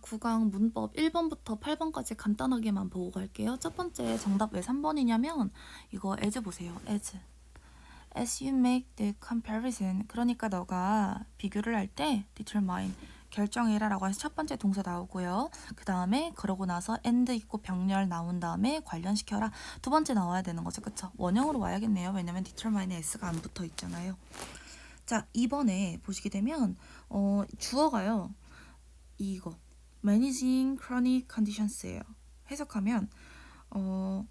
구강 문법 1번부터 8번까지 간단하게만 보고 갈게요. 첫 번째 정답 왜 3번이냐면 이거 as 보세요. as. as you make the comparison. 그러니까 너가 비교를 할 때 determine 결정해라 라고 해서 첫 번째 동사 나오고요. 그 다음에 그러고 나서 and 있고 병렬 나온 다음에 관련시켜라. 두 번째 나와야 되는 거죠. 그쵸? 원형으로 와야겠네요. 왜냐면 determine에 s가 안 붙어 있잖아요. 자, 2번에 보시게 되면 어, 주어가요. 이거 managing chronic conditions예요. 해석하면 어,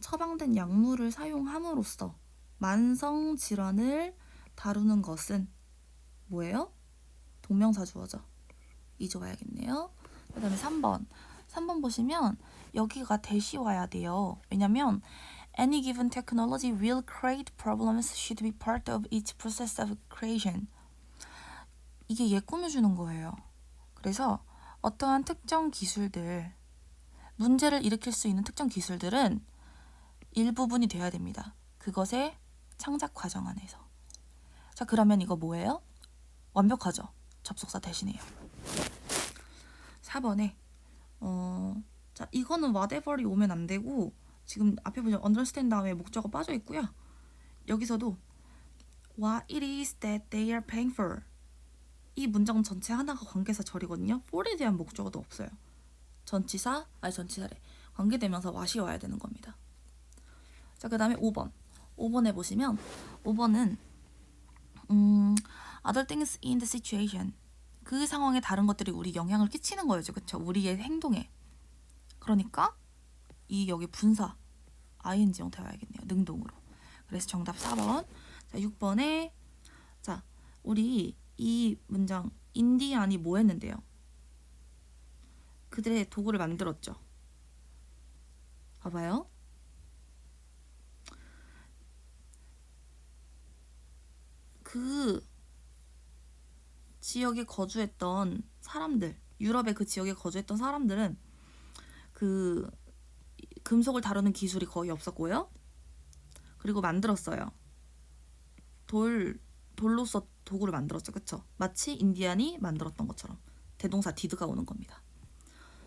처방된 약물을 사용함으로써 만성 질환을 다루는 것은 뭐예요? 동명사 주어죠. 이제 와야겠네요. 그 다음에 3번. 3번 보시면 여기가 대시 와야 돼요. 왜냐면 any given technology will create problems should be part of its process of creation. 이게 얘 꾸며주는 거예요. 그래서 어떠한 특정 기술들, 문제를 일으킬 수 있는 특정 기술들은 일부분이 돼야 됩니다. 그것의 창작 과정 안에서. 자, 그러면 이거 뭐예요? 완벽하죠? 접속사 대신이에요. 4번에 어, 자, 이거는 whatever이 오면 안 되고 지금 앞에 보시면 understand 다음에 목적어 빠져 있고요. 여기서도 what it is that they are paying for 이 문장 전체 하나가 관계사 절이거든요. for에 대한 목적어도 없어요. 전치사, 아니 전치사래. 관계대명사 what이 와야 되는 겁니다. 자, 그 다음에 5번. 5번에 보시면 5번은 음, other things in the situation. 그 상황에 다른 것들이 우리 영향을 끼치는 거죠. 그쵸? 우리의 행동에. 그러니까 이 여기 분사 ing 형태 와야겠네요. 능동으로. 그래서 정답 4번. 자, 6번에 자, 우리 이 문장 인디안이 뭐 했는데요? 그들의 도구를 만들었죠. 봐봐요. 그 지역에 거주했던 사람들, 유럽의 그 지역에 거주했던 사람들은 그 금속을 다루는 기술이 거의 없었고요. 그리고 만들었어요. 돌 돌로서 도구를 만들었죠. 그쵸? 마치 인디안이 만들었던 것처럼 대동사 디드가 오는 겁니다.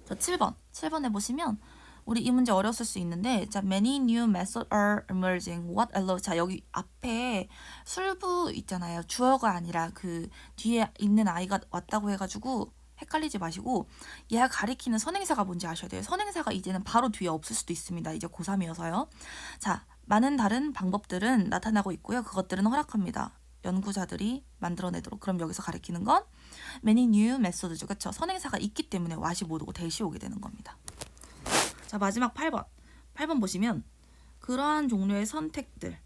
자, 7번. 7번에 보시면 우리 이 문제 어려웠을 수 있는데 자, many new methods are emerging. What allow? 자, 여기 앞에 술부 있잖아요. 주어가 아니라 그 뒤에 있는 아이가 왔다고 해 가지고 헷갈리지 마시고 얘가 가리키는 선행사가 뭔지 아셔야 돼요. 선행사가 이제는 바로 뒤에 없을 수도 있습니다. 이제 고3이어서요. 자, 많은 다른 방법들은 나타나고 있고요. 그것들은 허락합니다. 연구자들이 만들어내도록. 그럼 여기서 가리키는 건 many new methods죠. 그렇죠? 선행사가 있기 때문에 what이 못 오고 대시 오게 되는 겁니다. 자, 마지막 8번. 8번 보시면 그러한 종류의 선택들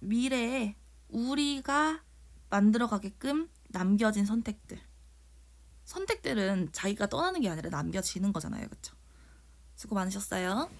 미래에 우리가 만들어가게끔 남겨진 선택들. 선택들은 자기가 떠나는 게 아니라 남겨지는 거잖아요. 그렇죠? 수고 많으셨어요.